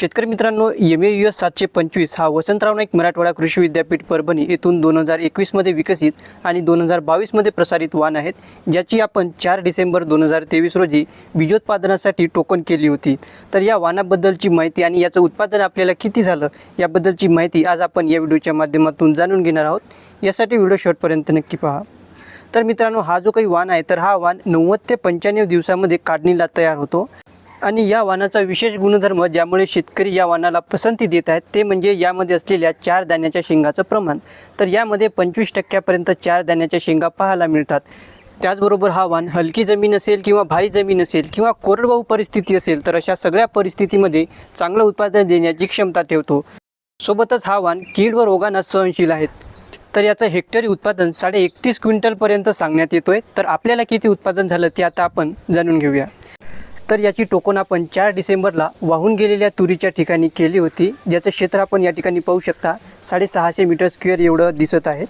शेतकरी मित्रांनो M A U S सातशे पंचवीस हा वसंतराव नाईक मराठवाडा कृषी विद्यापीठ परभणी येथून दोन हजार एकवीसमध्ये विकसित आणि दोन हजार बावीसमध्ये प्रसारित वाण आहेत ज्याची आपण चार डिसेंबर दोन हजार तेवीस रोजी बीजोत्पादनासाठी टोकन केली होती. तर या वाणाबद्दलची माहिती आणि याचं उत्पादन आपल्याला किती झालं याबद्दलची माहिती आज आपण या व्हिडिओच्या माध्यमातून जाणून घेणार आहोत. यासाठी व्हिडिओ शेवटपर्यंत नक्की पहा. तर मित्रांनो हा जो काही वाण आहे तर हा वाण नव्वद ते पंच्याण्णव दिवसामध्ये काढणीला तयार होतो. आणि या वाणाचा विशेष गुणधर्म ज्यामुळे शेतकरी या वाणाला पसंती देत आहेत ते म्हणजे यामध्ये असलेल्या चार दाण्याच्या शेंगाचं प्रमाण. तर यामध्ये पंचवीस टक्क्यापर्यंत चार दाण्याच्या शेंगा पाहायला मिळतात. त्याचबरोबर हा वाण हलकी जमीन असेल किंवा भारी जमीन असेल किंवा कोरडवाहू परिस्थिती असेल तर अशा सगळ्या परिस्थितीमध्ये चांगलं उत्पादन देण्याची क्षमता ठेवतो. सोबतच हा वाण कीड व रोगांना सहनशील आहेत. तर याचं हेक्टरी उत्पादन साडे एकतीस क्विंटलपर्यंत सांगण्यात येतो आहे तर आपल्याला किती उत्पादन झालं ते आता आपण जाणून घेऊया. तर याची टोकन आपण चार डिसेंबरला वाहून गेलेल्या तुरीच्या ठिकाणी केली होती. ज्याचं क्षेत्र आपण या ठिकाणी पाहू शकता. साडेसहाशे मीटर स्क्वेअर एवढं दिसत आहे.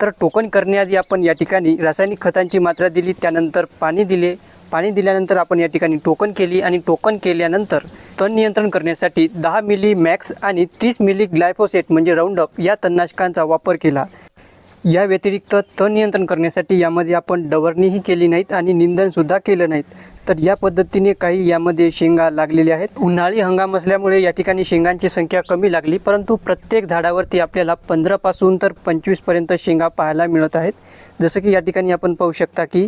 तर टोकन करण्याआधी आपण या ठिकाणी रासायनिक खतांची मात्रा दिली त्यानंतर पाणी दिले. पाणी दिल्यानंतर आपण या ठिकाणी टोकन केली आणि टोकन केल्यानंतर तण नियंत्रण करण्यासाठी दहा मिली मॅक्स आणि तीस मिली ग्लायफोसेट म्हणजे राऊंडअप या तणनाशकांचा वापर केला. या व्यतिरिक्त तण नियंत्रण करण्यासाठी यामध्ये आपण डवरणीही केली नाहीत आणि निंदनसुद्धा केलं नाहीत. तर या पद्धतीने काही यामध्ये शेंगा लागलेल्या आहेत. उन्हाळी हंगाम असल्यामुळे या ठिकाणी शेंगांची संख्या कमी लागली परंतु प्रत्येक झाडावरती आपल्याला पंधरापासून तर पंचवीसपर्यंत शेंगा पाहायला मिळत आहेत. जसं की या ठिकाणी आपण पाहू शकता की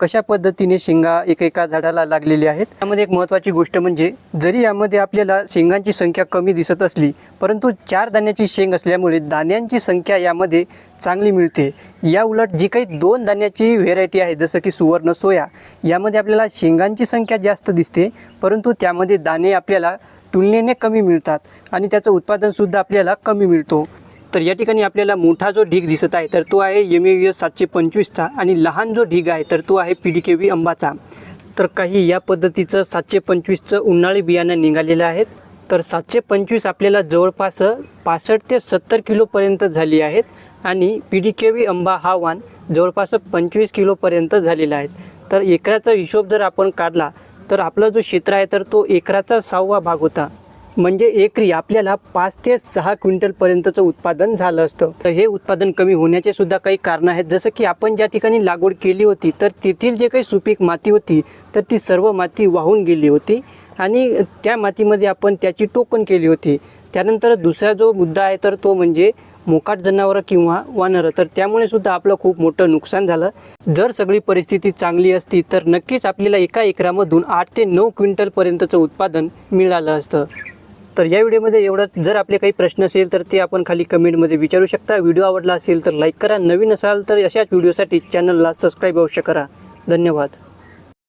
कशा पद्धतीने शेंगा एकेका झाडाला लागलेल्या आहेत. त्यामध्ये एक महत्त्वाची गोष्ट म्हणजे जरी यामध्ये आपल्याला शेंगांची संख्या कमी दिसत असली परंतु चार दाण्याची शेंग असल्यामुळे दाण्यांची संख्या यामध्ये चांगली मिळते. या उलट जी काही दोन दाण्याची व्हेरायटी आहे जसं की सुवर्ण सोया यामध्ये आपल्याला शेंग शेंगांची संख्या जास्त दिसते परंतु त्यामध्ये दाणे आपल्याला तुलनेने कमी मिळतात आणि त्याचं उत्पादनसुद्धा आपल्याला कमी मिळतो. तर या ठिकाणी आपल्याला मोठा जो ढीग दिसत आहे तर तो आहे एम ए एस सातशे पंचवीसचा आणि लहान जो ढीग आहे तर तो आहे पी डी के व्ही अंबाचा. तर काही या पद्धतीचं सातशे पंचवीसचं उन्हाळी बियाणं निघालेलं आहेत. तर सातशे पंचवीस आपल्याला जवळपास पासष्ट ते सत्तर किलोपर्यंत झाली आहेत आणि P D K V Amba हा वाण जवळपास पंचवीस किलोपर्यंत झालेला आहे. तर एकराचा हिशोब जर आपण काढला तर आपला जो क्षेत्र आहे तर तो एकराचा सहावा भाग होता. म्हणजे एकरी आपल्याला पाच ते सहा क्विंटलपर्यंतचं उत्पादन झालं असतं. तर हे उत्पादन कमी होण्याचे सुद्धा काही कारणं आहेत. जसं की आपण ज्या ठिकाणी लागवड केली होती तर तेथील जे काही सुपीक माती होती तर ती सर्व माती वाहून गेली होती. आणि त्या मातीमध्ये आपण त्याची टोकन केली होती. त्यानंतर दुसरा जो मुद्दा आहे तर तो म्हणजे मोकाट जनावरं किंवा वानरं तर त्यामुळे सुद्धा आपलं खूप मोठं नुकसान झालं. जर सगळी परिस्थिती चांगली असती तर नक्कीच आपल्याला एका एकरामधून आठ ते नऊ क्विंटलपर्यंतचं उत्पादन मिळालं असतं. तर या व्हिडिओमध्ये एवढंच. जर आपले काही प्रश्न असेल तर ते आपण खाली कमेंटमध्ये विचारू शकता. व्हिडिओ आवडला असेल तर लाईक करा. नवीन असाल तर अशाच व्हिडिओसाठी चॅनलला सबस्क्राईब अवश्य करा. धन्यवाद.